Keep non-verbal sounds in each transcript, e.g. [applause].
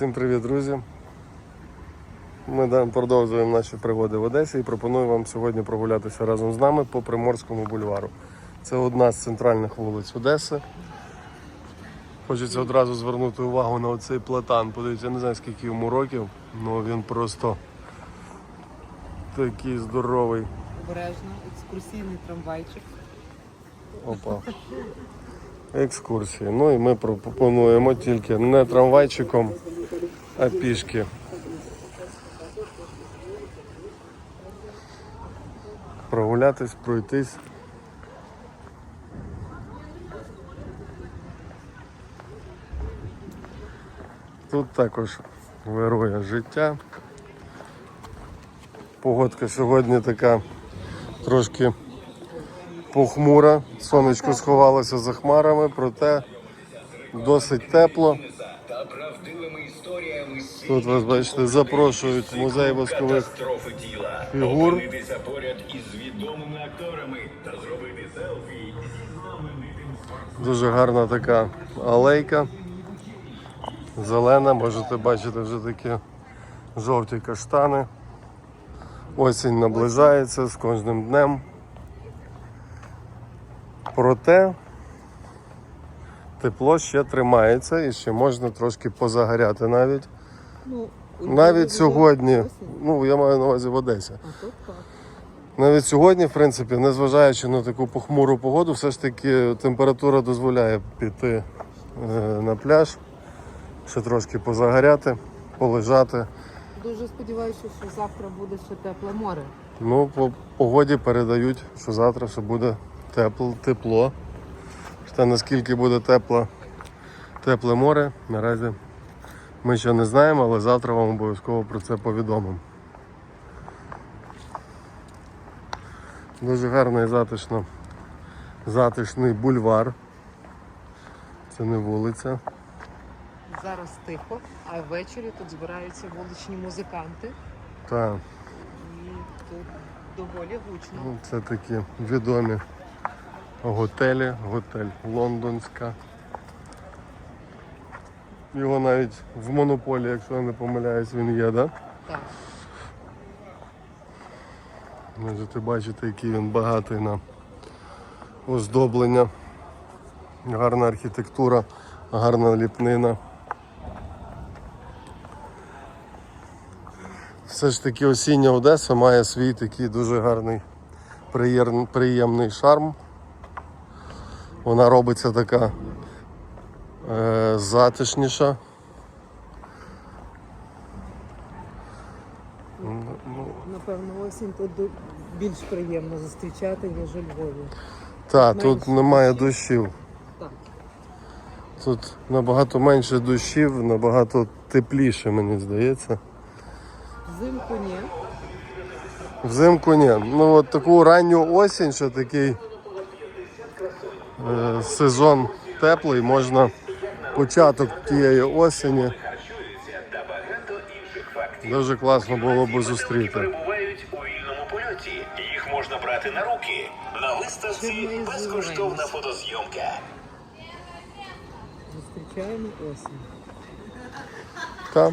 Всім привіт, друзі! Ми продовжуємо наші пригоди в Одесі і пропоную вам сьогодні прогулятися разом з нами по Приморському бульвару. Це одна з центральних вулиць Одеси. Хочеться одразу звернути увагу на оцей платан. Подивіться, я не знаю скільки йому років, але він просто такий здоровий. Обережно, екскурсійний трамвайчик. Опа. Екскурсії. Ну і ми пропонуємо тільки не трамвайчиком, а пішки. Прогулятись, пройтись. Тут також вирує життя. Погодка сьогодні така трошки похмура. Сонечко сховалося за хмарами, проте досить тепло. Тут вас бачите, запрошують музей воскових фігур. Дуже гарна така алейка. Зелена, можете бачити вже такі жовті каштани. Осінь наближається з кожним днем. Проте тепло ще тримається і ще можна трошки позагоряти навіть. Ну, Навіть сьогодні, ну я маю на увазі в Одесі. А тут так. Навіть сьогодні, в принципі, незважаючи на таку похмуру погоду, все ж таки температура дозволяє піти е, на пляж, ще трошки позагоряти, полежати. Дуже сподіваюся, що завтра буде ще тепле море. Ну, по погоді передають, що завтра ще буде тепло. тепло. Та наскільки буде тепло, тепле море, наразі ми ще не знаємо, але завтра вам обов'язково про це повідомимо. Дуже гарний затишно, затишний бульвар. Це не вулиця. Зараз тихо, а ввечері тут збираються вуличні музиканти. Та, І тут доволі гучно. ну, це такі відомі готелі, готель Лондонська. Його навіть в монополі, якщо я не помиляюсь, він є, да? Так. Можете бачити, який він багатий на оздоблення. Гарна архітектура, гарна ліпнина. Все ж таки осіння Одеса має свій такий дуже гарний приємний шарм. Вона робиться така е, затишніша. Напевно, осінь тут більш приємно зустрічати, ніж у Львові. Так, тут Менше немає дощів. Так. Тут набагато менше дощів, набагато тепліше, мені здається. Взимку ні. Взимку ні. Ну от таку ранню осінь, що такий сезон теплий, можна початок тієї осені. Дуже класно було б зустріти. Їх можна брати на руки. На виставці безкоштовна фотозйомка. Зустрічаємо осінь. Та.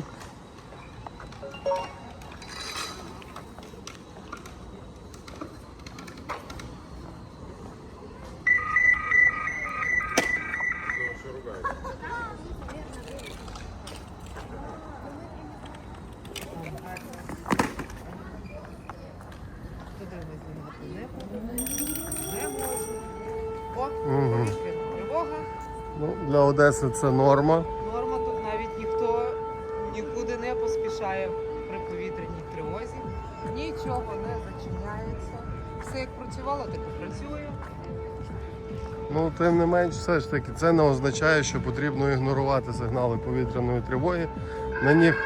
Для це норма. Норма тут навіть ніхто нікуди не поспішає при повітряній тривозі. Нічого не зачиняється. Все як працювало, так і працює. Ну, тим не менш, все ж таки, це не означає, що потрібно ігнорувати сигнали повітряної тривоги. На них,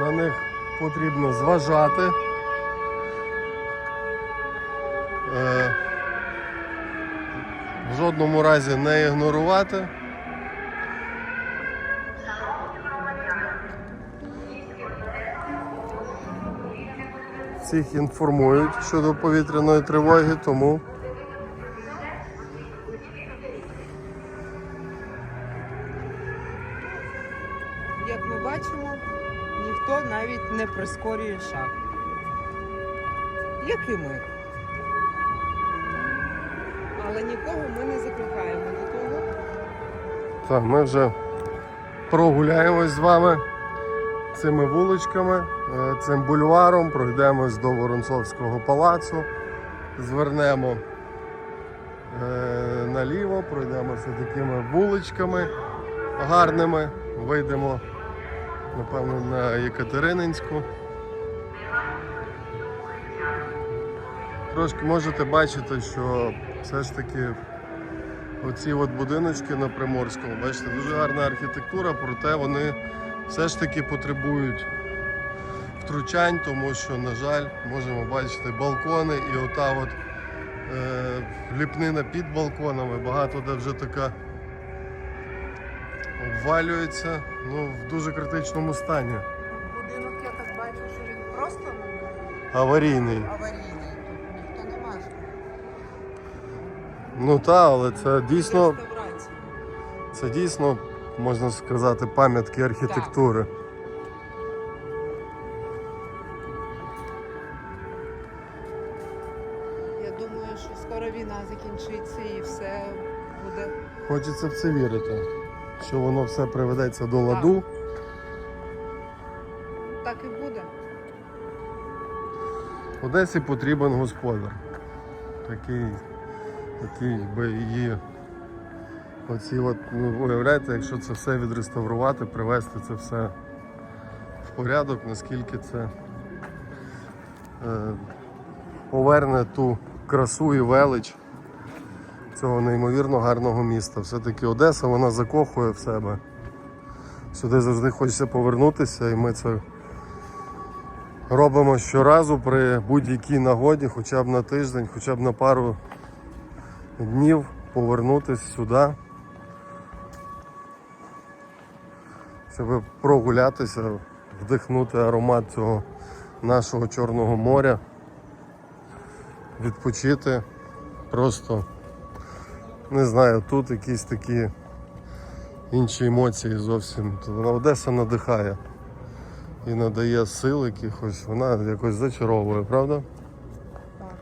на них потрібно зважати. Е, в жодному разі не ігнорувати. Всіх інформують щодо повітряної тривоги, тому Як ми бачимо, ніхто навіть не прискорює шаг. Як і ми. Але нікого ми не закликаємо до того. Так, ми вже прогуляємось з вами цими вуличками, е, цим бульваром, пройдемось до Воронцовського палацу, звернемо е, наліво, пройдемося такими вуличками гарними, вийдемо, напевно, на Єкатерининську. Трошки можете бачити, що все ж таки Оці от будиночки на Приморському, бачите, дуже гарна архітектура, проте вони все ж таки потребують втручань, тому що, на жаль, можемо бачити балкони і ота от е, ліпнина під балконами, багато де вже така обвалюється, ну, в дуже критичному стані. Будинок, я так бачу, що він просто Аварійний. аварійний. Не. Ну так, але це дійсно, це дійсно, можна сказати, пам'ятки архітектури. Я думаю, що скоро війна закінчиться і все буде. Хочеться в це вірити, що воно все приведеться до ладу. Так і буде. Одесі потрібен господар. Такий, такий би її. Оці от, ну, уявляєте, якщо це все відреставрувати, привести це все в порядок, наскільки це е, поверне ту красу і велич цього неймовірно гарного міста. Все-таки Одеса вона закохує в себе. Сюди завжди хочеться повернутися, і ми це робимо щоразу при будь-якій нагоді, хоча б на тиждень, хоча б на пару днів повернутися сюди, щоб прогулятися, вдихнути аромат цього нашого Чорного моря, відпочити. Просто не знаю, тут якісь такі інші емоції зовсім. Одеса надихає і надає сил якихось, вона якось зачаровує, правда? Так.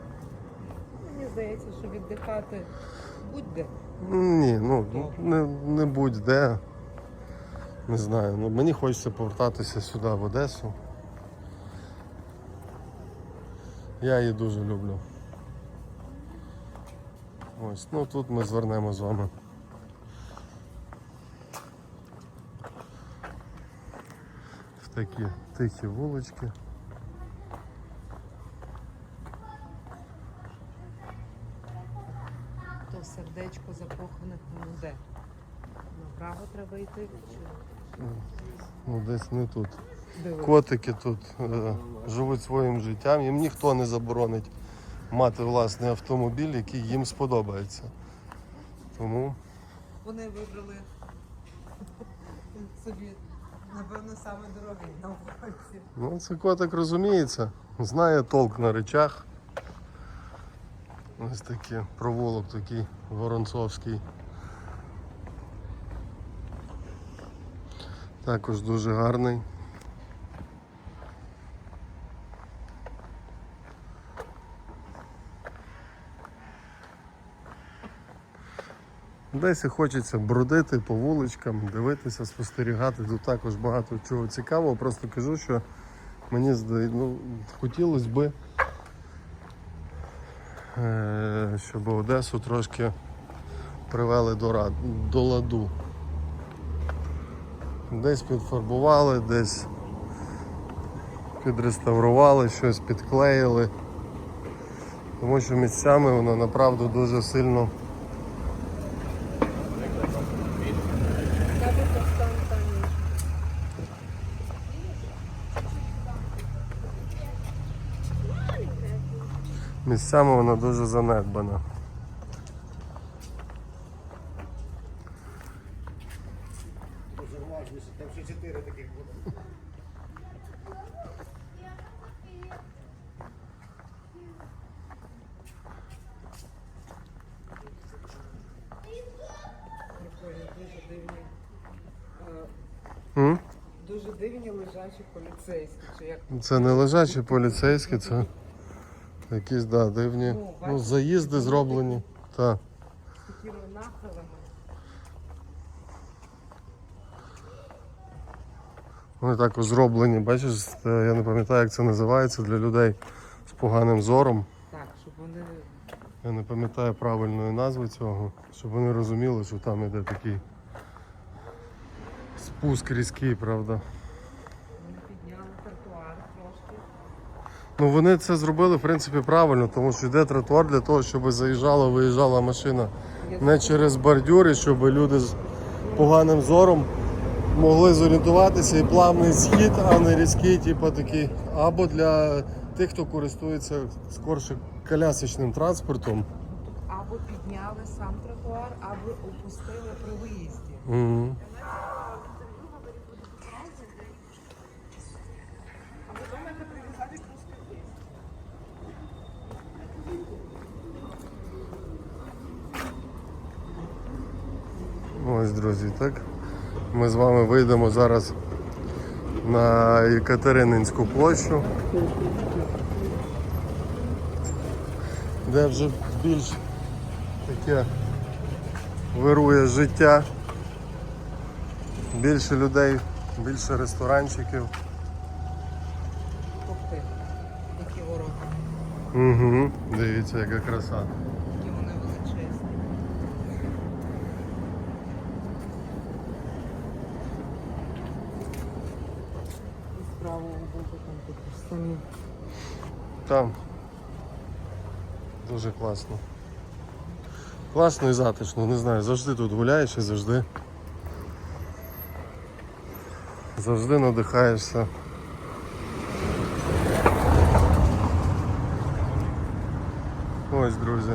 Мені здається, що віддихати будь-де. Ні, ну не, не будь-де. Не знаю. Ну, мені хочеться повертатися сюди, в Одесу. Я її дуже люблю. Ось, ну тут ми звернемо з вами. В такі тихі вулички. То сердечко закоханих ну де? Направо треба йти. Чи... Ну десь не тут. Котики тут е, живуть своїм життям, їм ніхто не заборонить мати власний автомобіль, який їм сподобається. Тому Вони вибрали собі, напевно, саме дорогий на вулиці. ну, це котик розуміється, знає толк на речах. Ось такий провулок такий воронцовський. Також дуже гарний. Десь хочеться бродити по вуличкам, дивитися, спостерігати. Тут також багато чого цікавого. Просто кажу, що мені ну, хотілося би, е, щоб Одесу трошки привели до, рад, до ладу. Десь підфарбували, десь підреставрували, щось підклеїли. Тому що місцями воно направду дуже сильно Місцями вона дуже занедбана. Прикольно, дуже дивні. е, М? Дуже дивні, лише лежачі поліцейські, чи як Це не лежачі поліцейські, це якісь да, дивні. Ну, заїзди зроблені. Так. такими нахилами. Вони також зроблені, бачиш, е, я не пам'ятаю, як це називається для людей з поганим зором. Так, щоб вони Я не пам'ятаю правильної назви цього, щоб вони розуміли, що там іде такий спуск різкий, правда. вони підняли тротуар трошки. Ну вони це зробили в принципі правильно, тому що йде тротуар для того, щоб заїжджала, виїжджала машина не через бордюри, щоб люди з поганим зором могли зорієнтуватися і плавний схід, а не різкий, типу такий. Або для тих, хто користується скорше колясочним транспортом. Або підняли сам тротуар, або опустили при виїзді. Мгм. Ось, друзі, так. Ми з вами вийдемо зараз на Екатерининську площу, де вже більш таке вирує життя. Більше людей, більше ресторанчиків. Ух ти, які ворота, Угу. Дивіться, яка краса. які вони величезні. І з правого боку там такі ж самі. Там. Дуже класно. Класно і затишно, не знаю, завжди тут гуляєш і завжди. Завжди надихаєшся. Ось, друзі.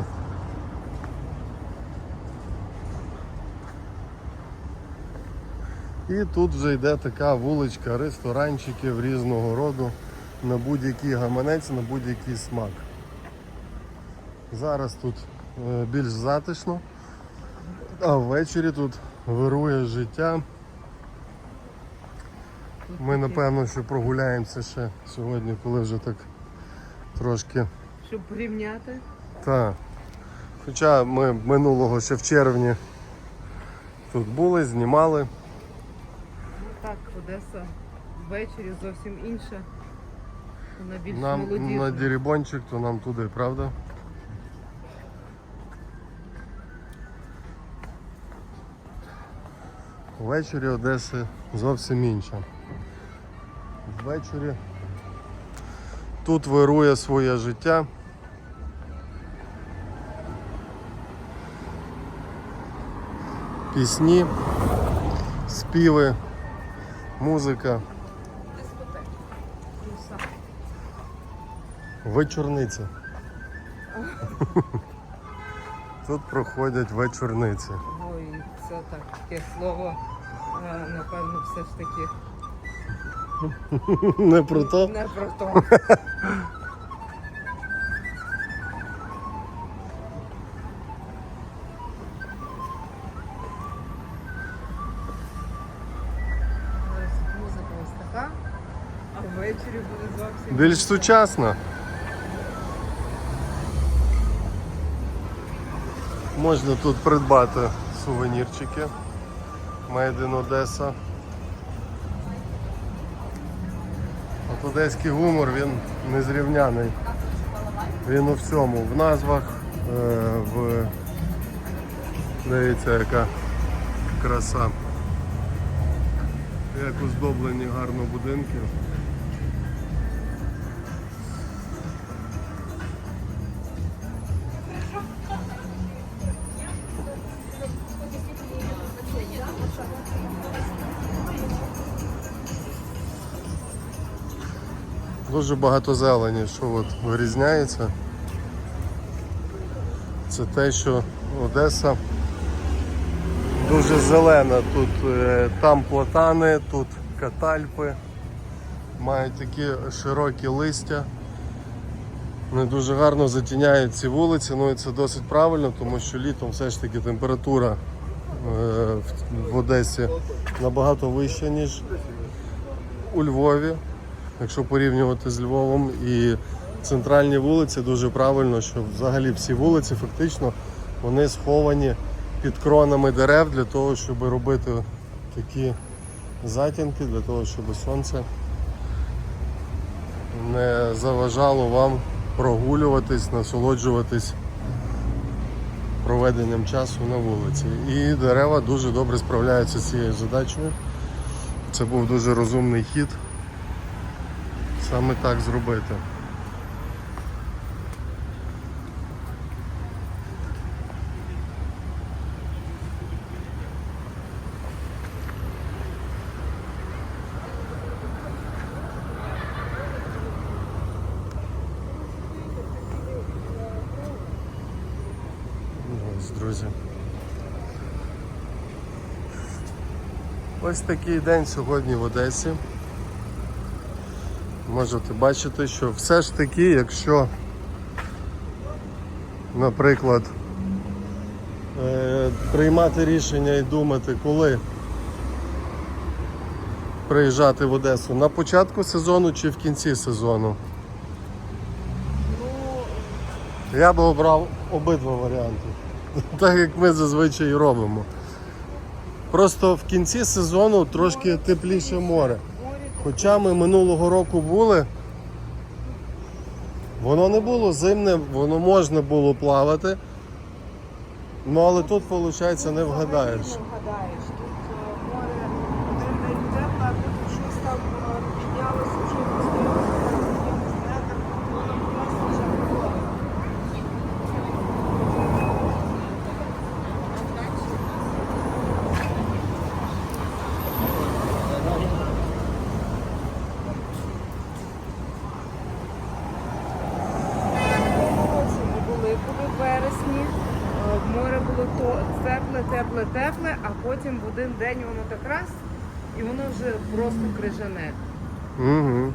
І тут вже йде така вуличка ресторанчиків різного роду на будь-який гаманець, на будь-який смак. Зараз тут е, більш затишно, а ввечері тут вирує життя. Ми напевно що прогуляємося ще сьогодні, коли вже так трошки. Щоб порівняти, Та. Хоча ми минулого ще в червні тут були, знімали. ну так, Одеса ввечері зовсім інша. Вона більш Нам молодіжна. на дірібончик, то нам туди, правда? Ввечері Одеси зовсім інша. Ввечері тут вирує своє життя. Пісні, співи, музика. Вечорниці. Тут проходять вечорниці. Ой, це так, таке слово, е, напевно, все ж таки Не про то. не про то. Музика ось така, а ввечері буде зовсім. Більш сучасно. Можна тут придбати сувенірчики. Made in Одеса. От одеський гумор він незрівняний. Він у всьому. В назвах, е, в дивіться яка краса. Як оздоблені гарно будинки. Дуже багато зелені, що от вирізняється. Це те, що Одеса дуже зелена. Тут е, там платани, тут катальпи, мають такі широкі листя. Вони дуже гарно затіняють ці вулиці, ну і це досить правильно, тому що літом все ж таки температура е, в- в Одесі набагато вища, ніж у Львові, якщо порівнювати з Львовом, і центральні вулиці дуже правильно, що взагалі всі вулиці фактично вони сховані під кронами дерев для того, щоб робити такі затінки, для того, щоб сонце не заважало вам прогулюватись, насолоджуватись проведенням часу на вулиці. І дерева дуже добре справляються з цією задачею. Це був дуже розумний хід саме так зробити. Ось, друзі. Ось такий день сьогодні в Одесі. Можете бачити, що все ж таки, якщо, наприклад, е, приймати рішення і думати, коли приїжджати в Одесу на початку сезону чи в кінці сезону. Я би обрав обидва варіанти. [laughs] Так як ми зазвичай робимо. Просто в кінці сезону трошки тепліше море. Хоча ми минулого року були, воно не було зимне, воно можна було плавати. Ну але тут, виходить, не вгадаєш. Не вгадаєш. Тут е, море один день тепло, а потім щось там е, піднялося, вже постоялося там якийсь метр, воно просто вже було. році ми були, були в вересні. е, Море було то тепле, тепле, тепле, а потім в один день воно так раз, і воно вже просто крижане. Угу.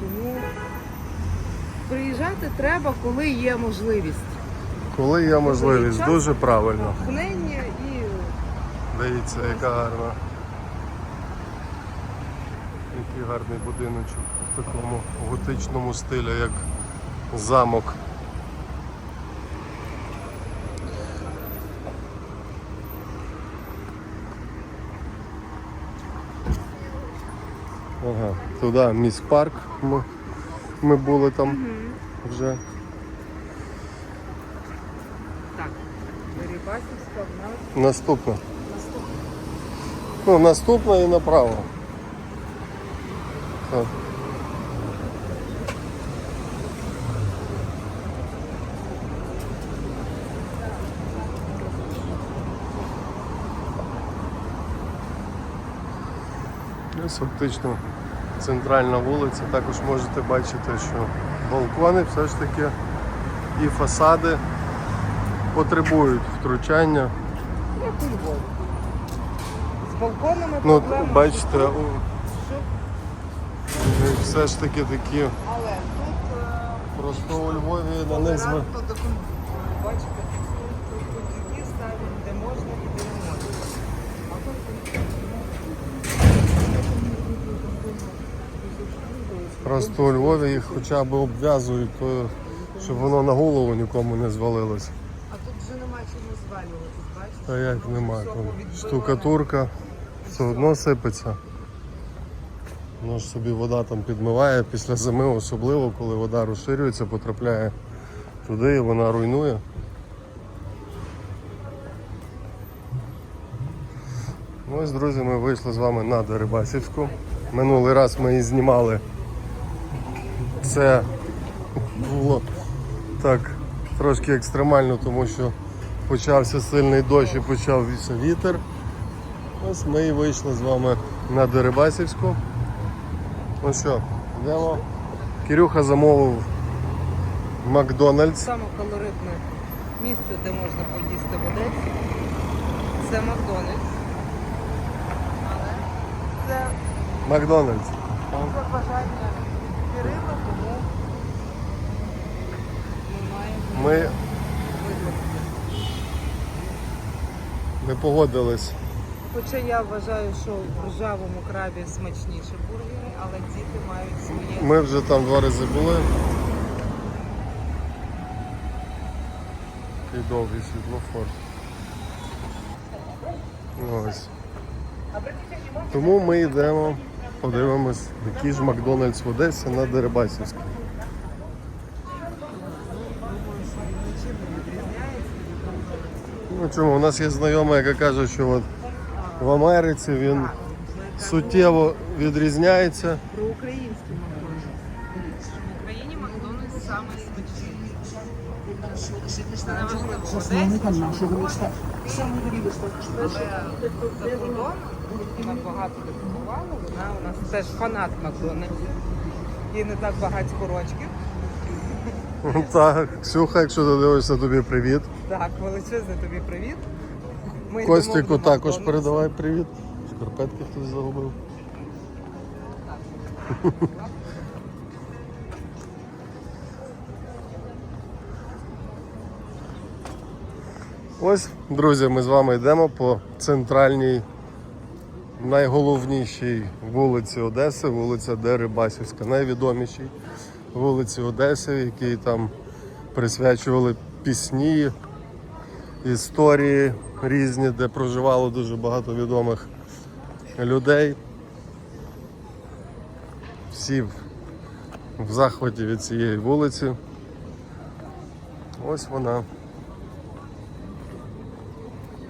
Тому приїжджати треба, коли є можливість. Коли є можливість, час, дуже правильно. Натхнення і Дивіться, яка гарна. Який гарний будиночок в такому готичному стилі, як замок. Ага, туди міськпарк. Ми, ми були там вже. так. Дерибасівська в нас Наступно. наступна. Ну, наступна і направо. Так. Ось фактично центральна вулиця. Також можете бачити, що балкони все ж таки і фасади потребують втручання. З балконами Ну, бачите, все ж таки такі Але тут е, просто у Львові на них толерантно до кон- Бачите, тут будь-які ставлять, де можна і де не можна. А тут Просто у Львові їх хоча б обв'язують, щоб воно на голову нікому не звалилось. А тут вже нема чому звалюватись, бачите? Та як нема, штукатурка все одно сипеться. Воно ж собі вода там підмиває після зими, особливо коли вода розширюється, потрапляє туди і вона руйнує. Ну, Ось, друзі, ми вийшли з вами на Дерибасівську. Минулий раз ми її знімали. Це було так трошки екстремально, тому що почався сильний дощ і почався вітер. Ось ми і вийшли з вами на Дерибасівську. Ну що, йдемо. Кирюха замовив Макдональдс. Саме колоритне місце, де можна поїсти в Одесі, це Макдональдс. Але це Макдональдс. це бажання Кирила, тому ми маємо Ми, ми погодились Хоча я вважаю, що в ржавому крабі смачніші бургери, але діти мають своє. Ми вже там два рази були. Такий довгий світлофор. Ось. Тому ми йдемо, подивимось, який ж Макдональдс в Одесі на Дерибасівській. Ну чому? У нас є знайома, яка каже, що от в Америці він суттєво відрізняється. Про український Макдональдс. В Україні Макдональдс саме смачний. Це не нашого міста. але за кордоном ми багато де. Вона у нас теж фанат Макдональдс. Їй не так багатько рочків. Так, Ксюха, якщо ти дивишся, тобі привіт. Так, величезний тобі привіт. Ми йдемо Костіку до також Макдональдса. передавай привіт. Шкарпетки хтось загубив. Ось, друзі, ми з вами йдемо по центральній, найголовнішій вулиці Одеси, вулиця Дерибасівська, найвідомішій вулиці Одеси, якій там присвячували пісні, історії різні, де проживало дуже багато відомих людей. Всі в- захваті від цієї вулиці. Ось вона.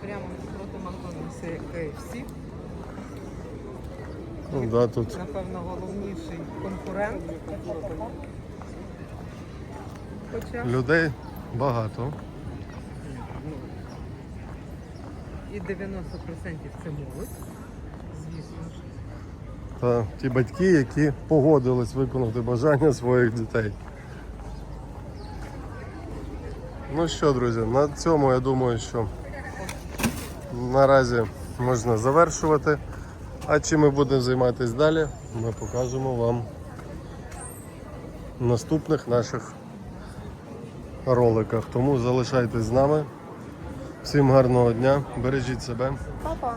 Прямо проти Макдональдса, як KFC. Ну, да, тут Напевно, головніший конкурент. Хоча людей багато. і 90% це молодь, звісно ж. Та ті батьки, які погодились виконати бажання своїх дітей. Ну що, друзі, на цьому я думаю, що наразі можна завершувати. А чим ми будемо займатися далі, ми покажемо вам в наступних наших роликах. Тому залишайтесь з нами. Всім гарного дня, бережіть себе. Па-па!